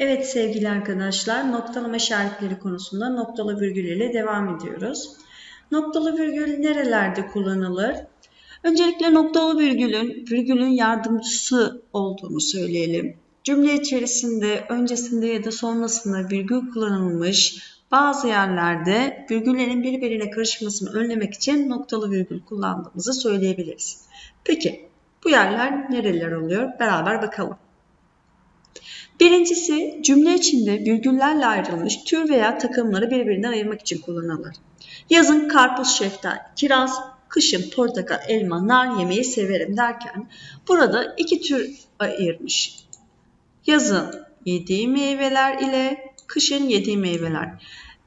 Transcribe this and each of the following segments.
Evet sevgili arkadaşlar, noktalama işaretleri konusunda noktalı virgül ile devam ediyoruz. Noktalı virgül nerelerde kullanılır? Öncelikle noktalı virgülün virgülün yardımcısı olduğunu söyleyelim. Cümle içerisinde öncesinde ya da sonrasında virgül kullanılmış bazı yerlerde virgüllerin birbirine karışmasını önlemek için noktalı virgül kullandığımızı söyleyebiliriz. Peki bu yerler nereler oluyor? Beraber bakalım. Birincisi cümle içinde virgüllerle ayrılmış tür veya takımları birbirinden ayırmak için kullanılır. Yazın karpuz, şeftali, kiraz, kışın portakal, elma, nar yemeyi severim derken burada iki tür ayırmış. Yazın yediği meyveler ile kışın yediği meyveler.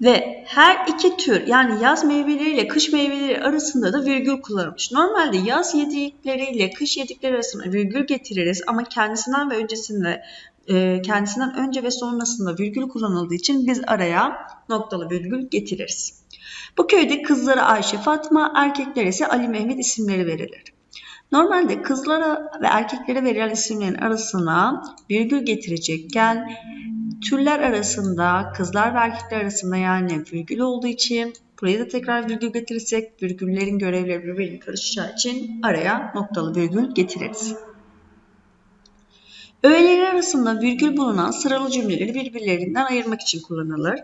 Ve her iki tür yani yaz meyveleriyle kış meyveleri arasında da virgül kullanılmış. Normalde yaz yedikleriyle kış yedikleri arasında virgül getiririz ama kendisinden ve öncesinde e, kendisinden önce ve sonrasında virgül kullanıldığı için biz araya noktalı virgül getiririz. Bu köyde kızlara Ayşe, Fatma, erkeklere ise Ali, Mehmet isimleri verilir. Normalde kızlara ve erkeklere verilen isimlerin arasına virgül getirecekken türler arasında kızlar ve erkekler arasında yani virgül olduğu için buraya da tekrar virgül getirirsek virgüllerin görevleri birbirine karışacağı için araya noktalı virgül getiririz. Öğeleri arasında virgül bulunan sıralı cümleleri birbirlerinden ayırmak için kullanılır.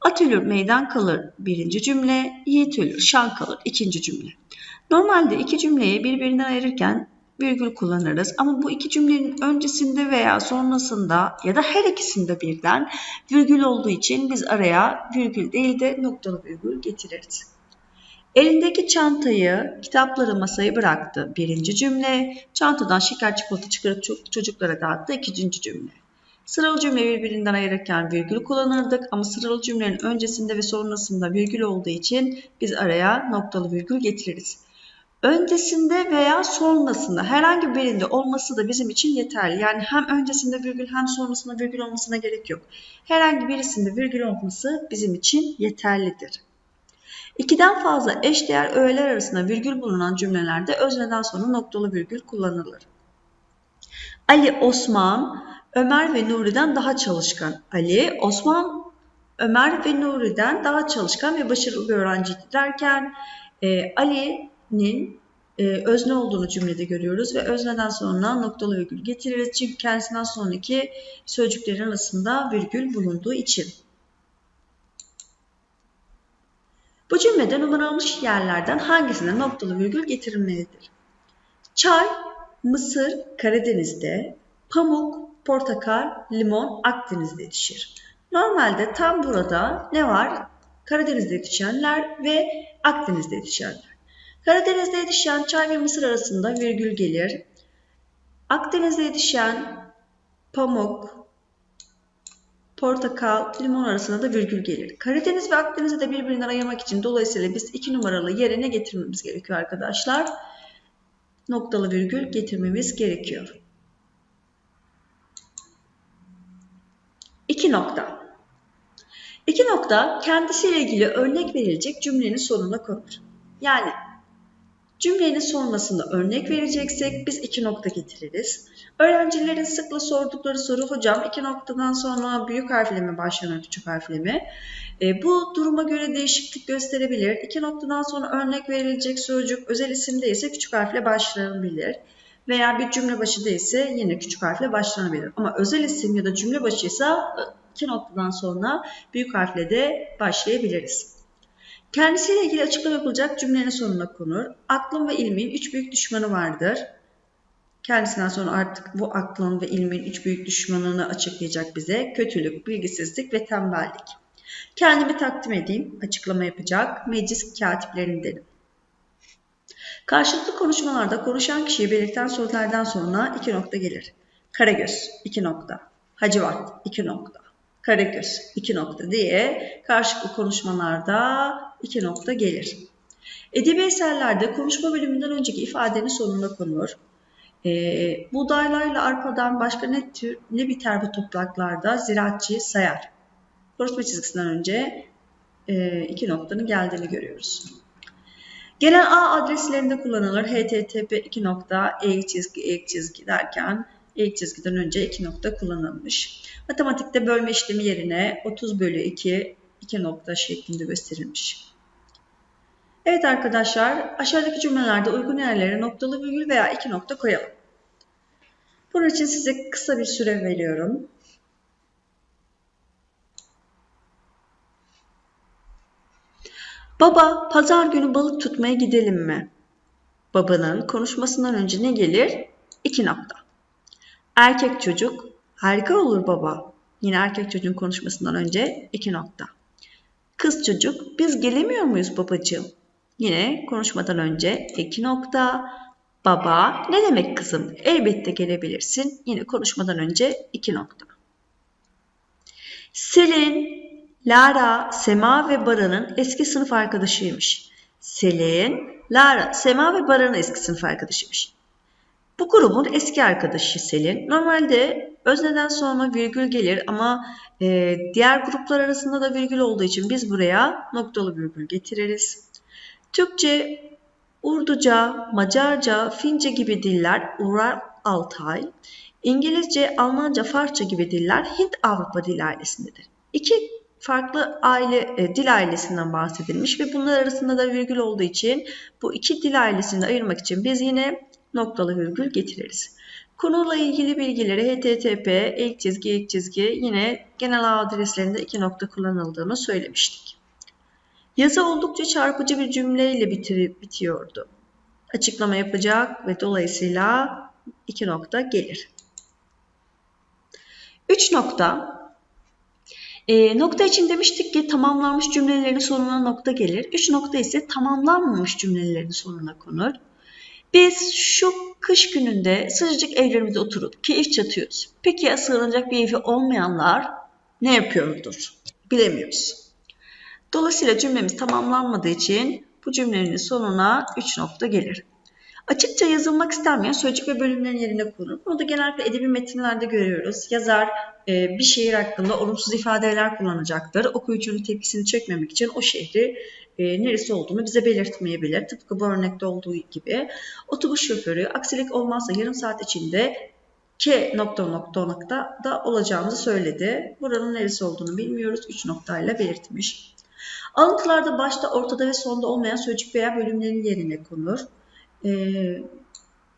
At ölür meydan kalır birinci cümle, yiğit ölür şan kalır ikinci cümle. Normalde iki cümleyi birbirinden ayırırken virgül kullanırız ama bu iki cümlenin öncesinde veya sonrasında ya da her ikisinde birden virgül olduğu için biz araya virgül değil de noktalı virgül getiririz. Elindeki çantayı, kitapları masaya bıraktı. Birinci cümle. Çantadan şeker çikolata çıkarıp çocuklara dağıttı. İkinci cümle. Sıralı cümle birbirinden ayırırken virgül kullanırdık ama sıralı cümlenin öncesinde ve sonrasında virgül olduğu için biz araya noktalı virgül getiririz. Öncesinde veya sonrasında herhangi birinde olması da bizim için yeterli. Yani hem öncesinde virgül hem sonrasında virgül olmasına gerek yok. Herhangi birisinde virgül olması bizim için yeterlidir. İkiden fazla eşdeğer öğeler arasında virgül bulunan cümlelerde özneden sonra noktalı virgül kullanılır. Ali, Osman, Ömer ve Nuri'den daha çalışkan. Ali, Osman, Ömer ve Nuri'den daha çalışkan ve başarılı bir öğrenciydi derken e, Ali'nin e, özne olduğunu cümlede görüyoruz ve özneden sonra noktalı virgül getiririz. Çünkü kendisinden sonraki sözcüklerin arasında virgül bulunduğu için. Bu cümlede numaralamış yerlerden hangisine noktalı virgül getirilmelidir? Çay, Mısır, Karadeniz'de, pamuk, portakal, limon Akdeniz'de yetişir. Normalde tam burada ne var? Karadeniz'de yetişenler ve Akdeniz'de yetişenler. Karadeniz'de yetişen çay ve mısır arasında virgül gelir. Akdeniz'de yetişen pamuk, portakal, limon arasında da virgül gelir. Karadeniz ve Akdeniz'i de birbirinden ayırmak için dolayısıyla biz iki numaralı yerine getirmemiz gerekiyor arkadaşlar. Noktalı virgül getirmemiz gerekiyor. İki nokta. İki nokta kendisiyle ilgili örnek verilecek cümlenin sonuna konur. Yani Cümlenin sonrasında örnek vereceksek biz iki nokta getiririz. Öğrencilerin sıkla sordukları soru hocam iki noktadan sonra büyük harfle mi başlanır küçük harfle mi? E, bu duruma göre değişiklik gösterebilir. İki noktadan sonra örnek verilecek sözcük özel isimde ise küçük harfle başlanabilir. Veya bir cümle başı ise yine küçük harfle başlanabilir. Ama özel isim ya da cümle başıysa iki noktadan sonra büyük harfle de başlayabiliriz. Kendisiyle ilgili açıklama yapılacak cümlenin sonuna konur. Aklın ve ilmin üç büyük düşmanı vardır. Kendisinden sonra artık bu aklın ve ilmin üç büyük düşmanını açıklayacak bize. Kötülük, bilgisizlik ve tembellik. Kendimi takdim edeyim, açıklama yapacak. Meclis katiplerindenim. Karşılıklı konuşmalarda konuşan kişiyi belirten sözlerden sonra iki nokta gelir. Karagöz, iki nokta. Hacivat, iki nokta. Karagöz, iki nokta diye karşılıklı konuşmalarda iki nokta gelir. Edebi eserlerde konuşma bölümünden önceki ifadenin sonuna konur. E, buğdaylarla arpadan başka ne tür ne biter bu topraklarda ziraatçı sayar. Konuşma çizgisinden önce e, iki noktanın geldiğini görüyoruz. Gelen A adreslerinde kullanılır. http 2 nokta e çizgi e çizgi derken İlk çizgiden önce iki nokta kullanılmış. Matematikte bölme işlemi yerine 30 bölü 2 iki nokta şeklinde gösterilmiş. Evet arkadaşlar aşağıdaki cümlelerde uygun yerlere noktalı virgül veya iki nokta koyalım. Bunun için size kısa bir süre veriyorum. Baba, pazar günü balık tutmaya gidelim mi? Babanın konuşmasından önce ne gelir? İki nokta. Erkek çocuk, harika olur baba. Yine erkek çocuğun konuşmasından önce iki nokta. Kız çocuk, biz gelemiyor muyuz babacığım? Yine konuşmadan önce iki nokta. Baba, ne demek kızım? Elbette gelebilirsin. Yine konuşmadan önce iki nokta. Selin, Lara, Sema ve Baran'ın eski sınıf arkadaşıymış. Selin, Lara, Sema ve Baran'ın eski sınıf arkadaşıymış. Bu grubun eski arkadaşı Selin. Normalde özneden sonra virgül gelir ama e, diğer gruplar arasında da virgül olduğu için biz buraya noktalı virgül getiririz. Türkçe, Urduca, Macarca, Fince gibi diller Ural Altay, İngilizce, Almanca, Farsça gibi diller Hint Avrupa dil ailesindedir. İki farklı aile e, dil ailesinden bahsedilmiş ve bunlar arasında da virgül olduğu için bu iki dil ailesini ayırmak için biz yine noktalı virgül getiririz. Konuyla ilgili bilgileri http ilk çizgi ilk çizgi yine genel adreslerinde iki nokta kullanıldığını söylemiştik. Yazı oldukça çarpıcı bir cümleyle bitirip bitiyordu. Açıklama yapacak ve dolayısıyla iki nokta gelir. Üç nokta. E, nokta için demiştik ki tamamlanmış cümlelerin sonuna nokta gelir. Üç nokta ise tamamlanmamış cümlelerin sonuna konur. Biz şu kış gününde sıcacık evlerimizde oturup keyif çatıyoruz. Peki ya sığınacak bir evi olmayanlar ne yapıyordur? Bilemiyoruz. Dolayısıyla cümlemiz tamamlanmadığı için bu cümlenin sonuna 3 nokta gelir. Açıkça yazılmak istenmeyen sözcük ve bölümlerin yerine konur. Bunu da genellikle edebi metinlerde görüyoruz. Yazar e, bir şehir hakkında olumsuz ifadeler kullanacaktır. Okuyucunun tepkisini çekmemek için o şehri e, neresi olduğunu bize belirtmeyebilir. Tıpkı bu örnekte olduğu gibi. Otobüs şoförü aksilik olmazsa yarım saat içinde K nokta nokta nokta da olacağımızı söyledi. Buranın neresi olduğunu bilmiyoruz. 3 noktayla belirtmiş. Alıntılarda başta, ortada ve sonda olmayan sözcük veya bölümlerin yerine konur. Ee,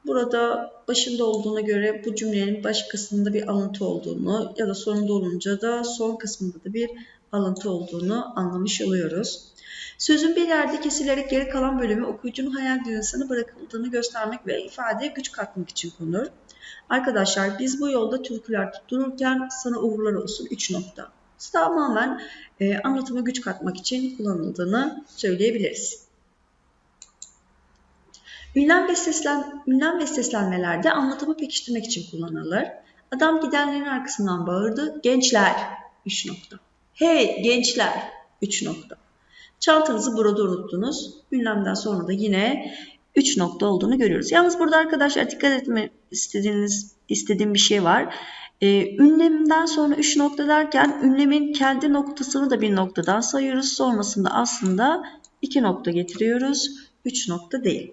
burada başında olduğuna göre bu cümlenin baş kısmında bir alıntı olduğunu ya da sonunda olunca da son kısmında da bir alıntı olduğunu anlamış oluyoruz. Sözün bir yerde kesilerek geri kalan bölümü okuyucunun hayal dünyasına bırakıldığını göstermek ve ifadeye güç katmak için konur. Arkadaşlar biz bu yolda türküler tuttururken sana uğurlar olsun 3 nokta. Tamamen e, anlatıma güç katmak için kullanıldığını söyleyebiliriz. Ünlem ve, seslen, ünlem ve seslenmelerde anlatımı pekiştirmek için kullanılır. Adam gidenlerin arkasından bağırdı. Gençler! 3 nokta. Hey gençler! 3 nokta. Çantanızı burada unuttunuz. Ünlemden sonra da yine 3 nokta olduğunu görüyoruz. Yalnız burada arkadaşlar dikkat etme istediğiniz istediğim bir şey var. Ee, ünlemden sonra 3 nokta derken ünlemin kendi noktasını da bir noktadan sayıyoruz. Sonrasında aslında 2 nokta getiriyoruz. 3 nokta değil.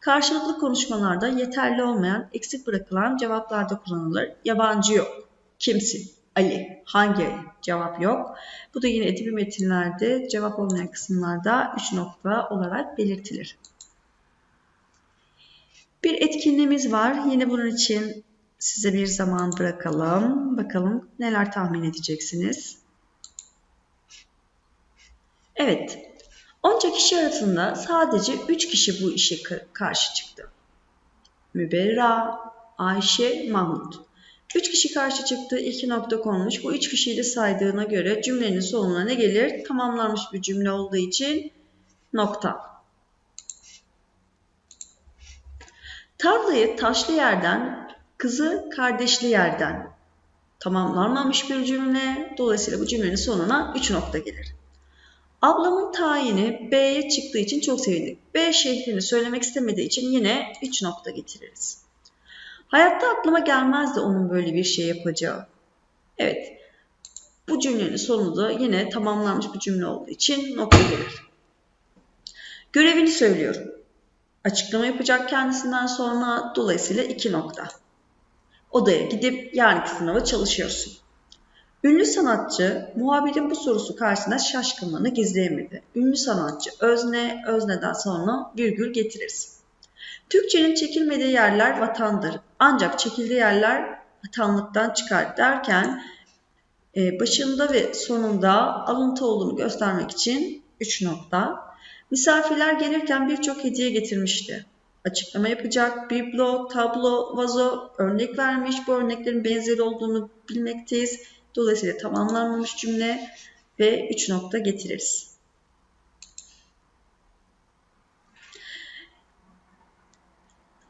Karşılıklı konuşmalarda yeterli olmayan, eksik bırakılan cevaplarda kullanılır. Yabancı yok. Kimsin? Ali. Hangi? Cevap yok. Bu da yine edebi metinlerde cevap olmayan kısımlarda 3 nokta olarak belirtilir. Bir etkinliğimiz var. Yine bunun için size bir zaman bırakalım. Bakalım neler tahmin edeceksiniz. Evet. Onca kişi arasında sadece 3 kişi bu işe karşı çıktı. Müberra, Ayşe, Mahmut. 3 kişi karşı çıktı, 2 nokta konmuş. Bu 3 kişiyi de saydığına göre cümlenin sonuna ne gelir? Tamamlanmış bir cümle olduğu için nokta. Tarlayı taşlı yerden, kızı kardeşli yerden tamamlanmamış bir cümle. Dolayısıyla bu cümlenin sonuna 3 nokta gelir. Ablamın tayini B'ye çıktığı için çok sevindik. B şehrini söylemek istemediği için yine 3 nokta getiririz. Hayatta aklıma gelmezdi onun böyle bir şey yapacağı. Evet. Bu cümlenin sonu da yine tamamlanmış bir cümle olduğu için nokta gelir. Görevini söylüyorum. Açıklama yapacak kendisinden sonra dolayısıyla iki nokta. odaya gidip yarınki sınava çalışıyorsun. Ünlü sanatçı muhabirin bu sorusu karşısında şaşkınlığını gizleyemedi. Ünlü sanatçı özne, özneden sonra virgül getiririz. Türkçenin çekilmediği yerler vatandır. Ancak çekildiği yerler vatanlıktan çıkar derken e, başında ve sonunda alıntı olduğunu göstermek için 3 nokta. Misafirler gelirken birçok hediye getirmişti. Açıklama yapacak biblo, tablo, vazo örnek vermiş. Bu örneklerin benzeri olduğunu bilmekteyiz. Dolayısıyla tamamlanmamış cümle ve 3 nokta getiririz.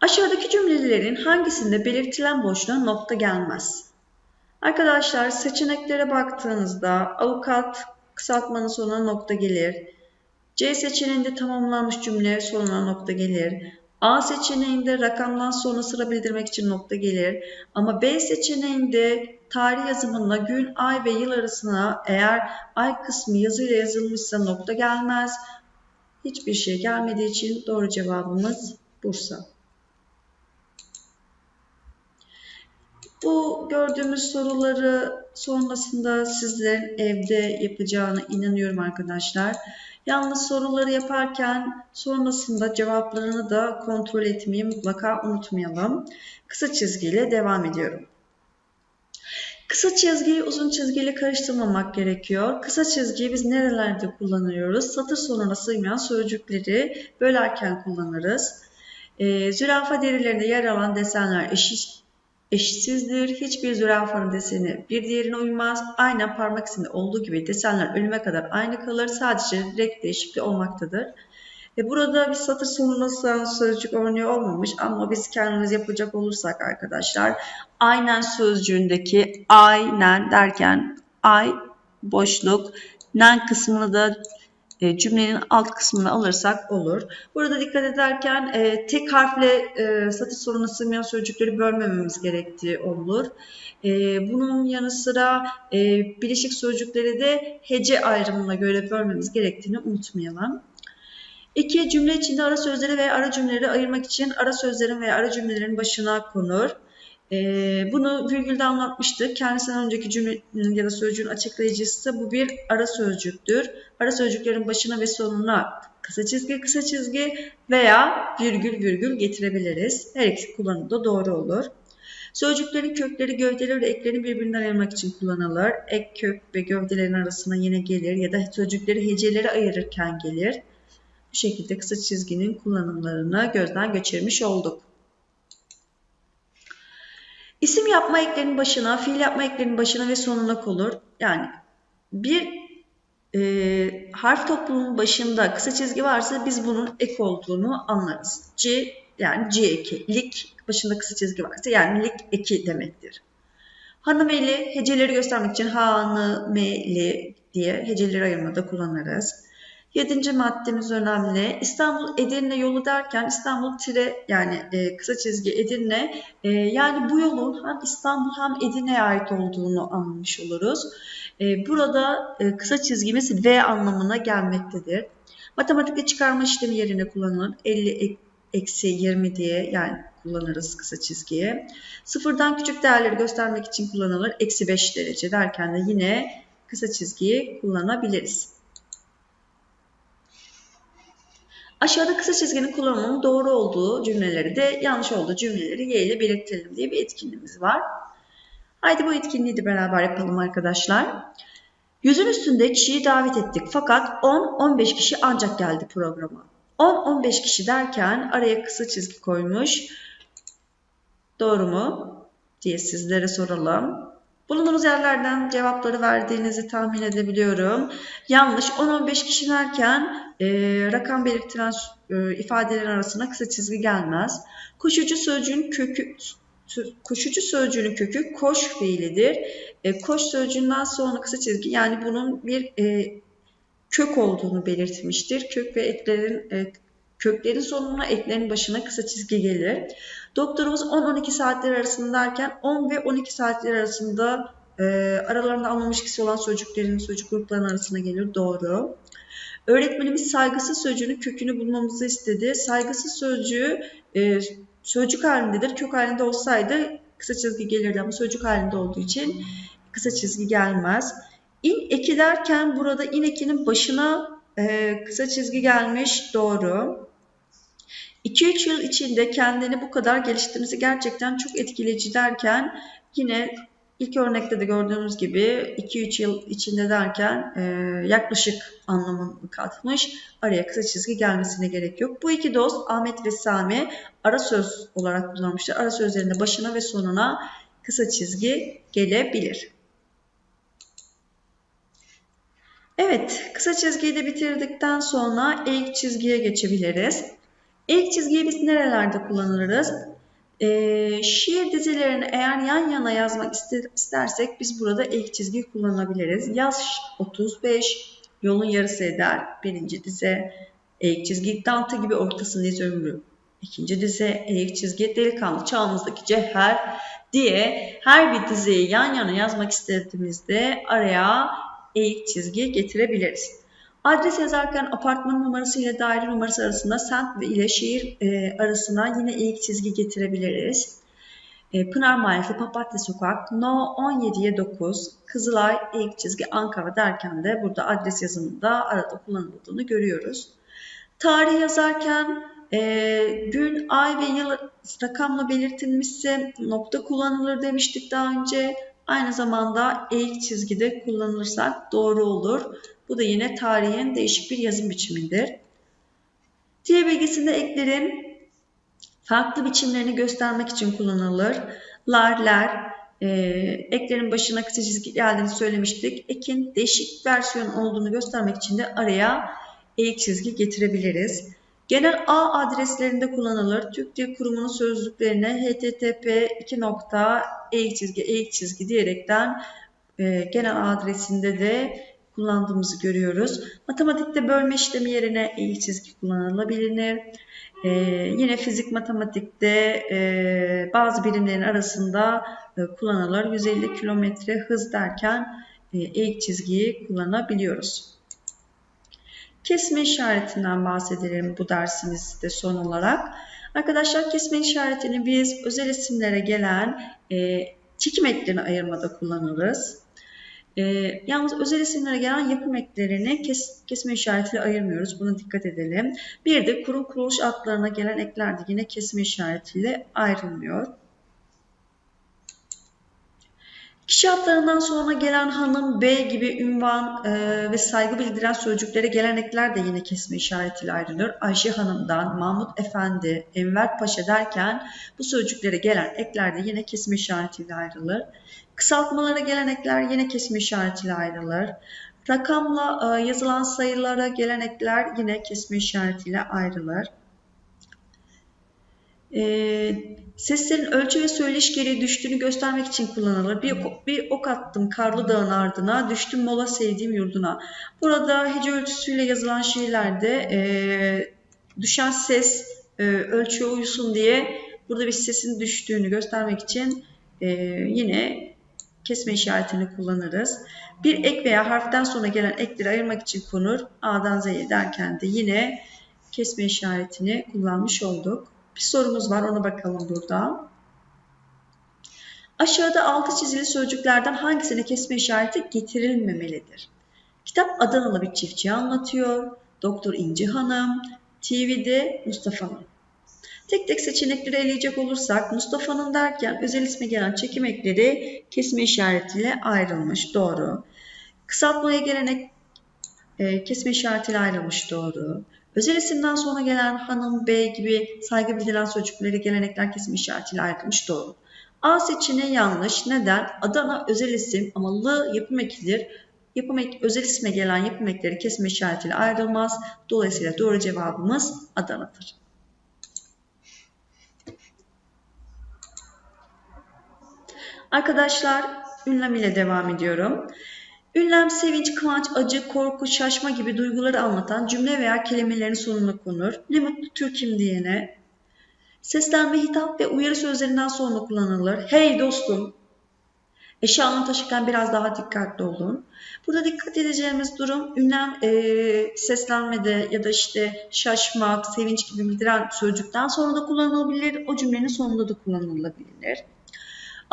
Aşağıdaki cümlelerin hangisinde belirtilen boşluğa nokta gelmez? Arkadaşlar seçeneklere baktığınızda avukat kısaltmanın sonuna nokta gelir. C seçeneğinde tamamlanmış cümle sonuna nokta gelir. A seçeneğinde rakamdan sonra sıra bildirmek için nokta gelir. Ama B seçeneğinde tarih yazımında gün, ay ve yıl arasına eğer ay kısmı yazıyla yazılmışsa nokta gelmez. Hiçbir şey gelmediği için doğru cevabımız Bursa. Bu gördüğümüz soruları sonrasında sizlerin evde yapacağına inanıyorum arkadaşlar. Yalnız soruları yaparken sonrasında cevaplarını da kontrol etmeyi mutlaka unutmayalım. Kısa çizgiyle devam ediyorum. Kısa çizgiyi uzun çizgiyle karıştırmamak gerekiyor. Kısa çizgiyi biz nerelerde kullanıyoruz? Satır sonuna sığmayan sözcükleri bölerken kullanırız. E, zürafa derilerinde yer alan desenler eşit eşitsizdir. Hiçbir zürafanın deseni bir diğerine uymaz. Aynen parmak izinde olduğu gibi desenler ölüme kadar aynı kalır. Sadece renk değişikliği olmaktadır. Ve burada bir satır sonunda sığan sözcük örneği olmamış ama biz kendimiz yapacak olursak arkadaşlar aynen sözcüğündeki aynen derken ay boşluk nen kısmını da e, cümlenin alt kısmını alırsak olur. Burada dikkat ederken e, tek harfle e, satır sorunu sığmayan sözcükleri bölmememiz gerektiği olur. E, bunun yanı sıra e, bileşik sözcükleri de hece ayrımına göre bölmemiz gerektiğini unutmayalım. İki, cümle içinde ara sözleri ve ara cümleleri ayırmak için ara sözlerin ve ara cümlelerin başına konur. Ee, bunu virgülde anlatmıştık. Kendisinden önceki cümlenin ya da sözcüğün açıklayıcısı bu bir ara sözcüktür. Ara sözcüklerin başına ve sonuna kısa çizgi kısa çizgi veya virgül virgül getirebiliriz. Her ikisi kullanımı da doğru olur. Sözcüklerin kökleri, gövdeleri ve eklerini birbirinden ayırmak için kullanılır. Ek, kök ve gövdelerin arasına yine gelir ya da sözcükleri heceleri ayırırken gelir. Bu şekilde kısa çizginin kullanımlarını gözden geçirmiş olduk. İsim yapma eklerinin başına, fiil yapma eklerinin başına ve sonuna konur. Yani bir e, harf topluluğunun başında kısa çizgi varsa biz bunun ek olduğunu anlarız. C yani C eki, lik başında kısa çizgi varsa yani lik eki demektir. Hanımeli heceleri göstermek için hanımeli diye heceleri ayırmada kullanırız. Yedinci maddemiz önemli. İstanbul Edirne yolu derken İstanbul tire yani e, kısa çizgi Edirne e, yani bu yolun hem İstanbul hem Edirne'ye ait olduğunu anlamış oluruz. E, burada e, kısa çizgimiz V anlamına gelmektedir. Matematikte çıkarma işlemi yerine kullanılır. 50 eksi 20 diye yani kullanırız kısa çizgiye. Sıfırdan küçük değerleri göstermek için kullanılır. Eksi 5 derece derken de yine kısa çizgiyi kullanabiliriz. Aşağıda kısa çizginin kullanımının doğru olduğu cümleleri de yanlış olduğu cümleleri Y ile belirtelim diye bir etkinliğimiz var. Haydi bu etkinliği de beraber yapalım arkadaşlar. Yüzün üstünde kişiyi davet ettik fakat 10-15 kişi ancak geldi programa. 10-15 kişi derken araya kısa çizgi koymuş. Doğru mu? diye sizlere soralım. Bulunduğunuz yerlerden cevapları verdiğinizi tahmin edebiliyorum. Yanlış 10-15 kişi derken e, rakam belirtilen e, ifadelerin arasına kısa çizgi gelmez. Koşucu sözcüğün kökü koşucu sözcüğünün kökü koş fiilidir. E, koş sözcüğünden sonra kısa çizgi yani bunun bir e, kök olduğunu belirtmiştir. Kök ve eklerin e, köklerin sonuna eklerin başına kısa çizgi gelir. Doktorumuz 10-12 saatler arasında derken 10 ve 12 saatler arasında e, aralarında almamış kişi olan sözcüklerin sözcük gruplarının arasına gelir. Doğru. Öğretmenimiz saygısız sözcüğünün kökünü bulmamızı istedi. Saygısız sözcüğü e, sözcük halindedir. Kök halinde olsaydı kısa çizgi gelirdi ama sözcük halinde olduğu için kısa çizgi gelmez. İn eki derken burada in ekinin başına e, kısa çizgi gelmiş. Doğru. 2-3 yıl içinde kendini bu kadar geliştirmesi gerçekten çok etkileyici derken yine ilk örnekte de gördüğümüz gibi 2-3 yıl içinde derken e, yaklaşık anlamını katmış. Araya kısa çizgi gelmesine gerek yok. Bu iki dost Ahmet ve Sami ara söz olarak kullanmışlar. Ara sözlerinde başına ve sonuna kısa çizgi gelebilir. Evet, kısa çizgiyi de bitirdikten sonra ilk çizgiye geçebiliriz. İlk çizgiyi biz nerelerde kullanırız? Ee, şiir dizilerini eğer yan yana yazmak istersek biz burada ilk çizgiyi kullanabiliriz. Yaş 35, yolun yarısı eder birinci dize, ilk çizgi Dante gibi ortasındayız ömrü. İkinci dize, ilk çizgi delikanlı çağımızdaki cevher diye her bir dizeyi yan yana yazmak istediğimizde araya eğik çizgi getirebiliriz. Adres yazarken apartman numarası ile daire numarası arasında semt ile şehir e, arasına yine eğik çizgi getirebiliriz. E, Pınar Mahallesi, Papatya Sokak, No 17'ye 9, Kızılay, eğik çizgi Ankara derken de burada adres yazımında arada kullanıldığını görüyoruz. Tarih yazarken e, gün, ay ve yıl rakamla belirtilmişse nokta kullanılır demiştik daha önce. Aynı zamanda eğik çizgide kullanılırsak doğru olur. Bu da yine tarihin değişik bir yazım biçimidir. Diye bilgisinde eklerin farklı biçimlerini göstermek için kullanılır. Lar, ler, e, eklerin başına kısa çizgi geldiğini söylemiştik. Ekin değişik versiyon olduğunu göstermek için de araya eğik çizgi getirebiliriz. Genel ağ adreslerinde kullanılır. Türk Dil Kurumu'nun sözlüklerine http 2 eğik çizgi eğik çizgi diyerekten e, genel adresinde de kullandığımızı görüyoruz. Matematikte bölme işlemi yerine eğik çizgi kullanılabilir. Ee, yine fizik matematikte e, bazı birimlerin arasında e, kullanılır. 150 kilometre hız derken e, eğik çizgiyi kullanabiliyoruz. Kesme işaretinden bahsedelim bu dersimizde son olarak. Arkadaşlar kesme işaretini biz özel isimlere gelen e, çekim eklerini ayırmada kullanırız. E, yalnız özel isimlere gelen yapım eklerini kes, kesme işaretiyle ayırmıyoruz. Buna dikkat edelim. Bir de kurum kuruluş adlarına gelen ekler de yine kesme işaretiyle ayrılmıyor. Kişi adlarından sonra gelen hanım, bey gibi ünvan e, ve saygı bildiren sözcüklere gelen ekler de yine kesme işaretiyle ayrılır. Ayşe Hanım'dan Mahmut Efendi, Enver Paşa derken bu sözcüklere gelen ekler de yine kesme işaretiyle ayrılır. Kısaltmalara gelen ekler yine kesme işaretiyle ayrılır. Rakamla e, yazılan sayılara gelen ekler yine kesme işaretiyle ayrılır. E, seslerin ölçü ve söyleyiş gereği düştüğünü göstermek için kullanılır. Bir, bir ok attım karlı dağın ardına, düştüm mola sevdiğim yurduna. Burada hece ölçüsüyle yazılan şiirlerde e, düşen ses e, ölçüye uysun diye burada bir sesin düştüğünü göstermek için e, yine kesme işaretini kullanırız. Bir ek veya harften sonra gelen ekleri ayırmak için konur. A'dan Z'ye derken de yine kesme işaretini kullanmış olduk. Bir sorumuz var ona bakalım burada. Aşağıda altı çizili sözcüklerden hangisine kesme işareti getirilmemelidir? Kitap Adanalı bir çiftçiyi anlatıyor. Doktor İnci Hanım, TV'de Mustafa Hanım. Tek tek seçenekleri eleyecek olursak Mustafa'nın derken özel isme gelen çekim ekleri kesme işaretiyle ayrılmış. Doğru. Kısaltmaya gelen e, kesme işaretiyle ayrılmış. Doğru. Özel isimden sonra gelen hanım, bey gibi saygı bildiren sözcükleri gelenekler kesme işaretiyle ayrılmış. Doğru. A seçeneği yanlış. Neden? Adana özel isim ama L yapım ekidir. Yapım ek, özel isme gelen yapım ekleri kesme işaretiyle ayrılmaz. Dolayısıyla doğru cevabımız Adana'dır. Arkadaşlar ünlem ile devam ediyorum. Ünlem sevinç, kıvanç, acı, korku, şaşma gibi duyguları anlatan cümle veya kelimelerin sonuna konur. Ne mutlu Türk'üm diyene. Seslenme, hitap ve uyarı sözlerinden sonra kullanılır. Hey dostum. Eşya taşırken biraz daha dikkatli olun. Burada dikkat edeceğimiz durum ünlem e, seslenmede ya da işte şaşmak, sevinç gibi bildiren sözcükten sonra da kullanılabilir. O cümlenin sonunda da kullanılabilir.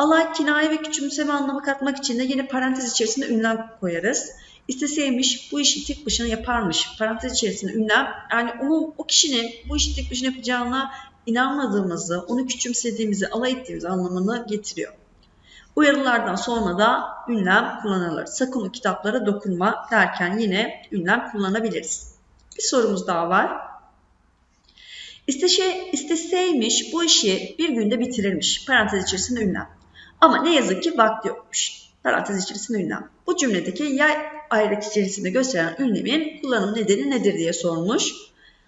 Alay, kinaye ve küçümseme anlamı katmak için de yine parantez içerisinde ünlem koyarız. İsteseymiş bu işi tek başına yaparmış. Parantez içerisinde ünlem yani onun, o kişinin bu işi tek başına yapacağına inanmadığımızı, onu küçümsediğimizi, alay ettiğimiz anlamını getiriyor. Uyarılardan sonra da ünlem kullanılır. Sakın o kitaplara dokunma derken yine ünlem kullanabiliriz. Bir sorumuz daha var. İsteşe, isteseymiş bu işi bir günde bitirirmiş. Parantez içerisinde ünlem. Ama ne yazık ki vakti yokmuş. Parantez içerisinde ünlem. Bu cümledeki yay ayrık içerisinde gösteren ünlemin kullanım nedeni nedir diye sormuş.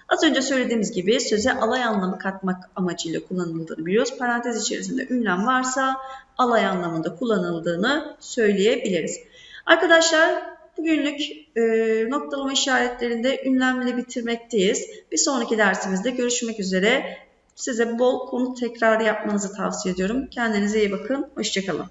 Az önce söylediğimiz gibi söze alay anlamı katmak amacıyla kullanıldığını biliyoruz. Parantez içerisinde ünlem varsa alay anlamında kullanıldığını söyleyebiliriz. Arkadaşlar bugünlük e, noktalama işaretlerinde ünlemle bitirmekteyiz. Bir sonraki dersimizde görüşmek üzere. Size bol konu tekrar yapmanızı tavsiye ediyorum. Kendinize iyi bakın. Hoşçakalın.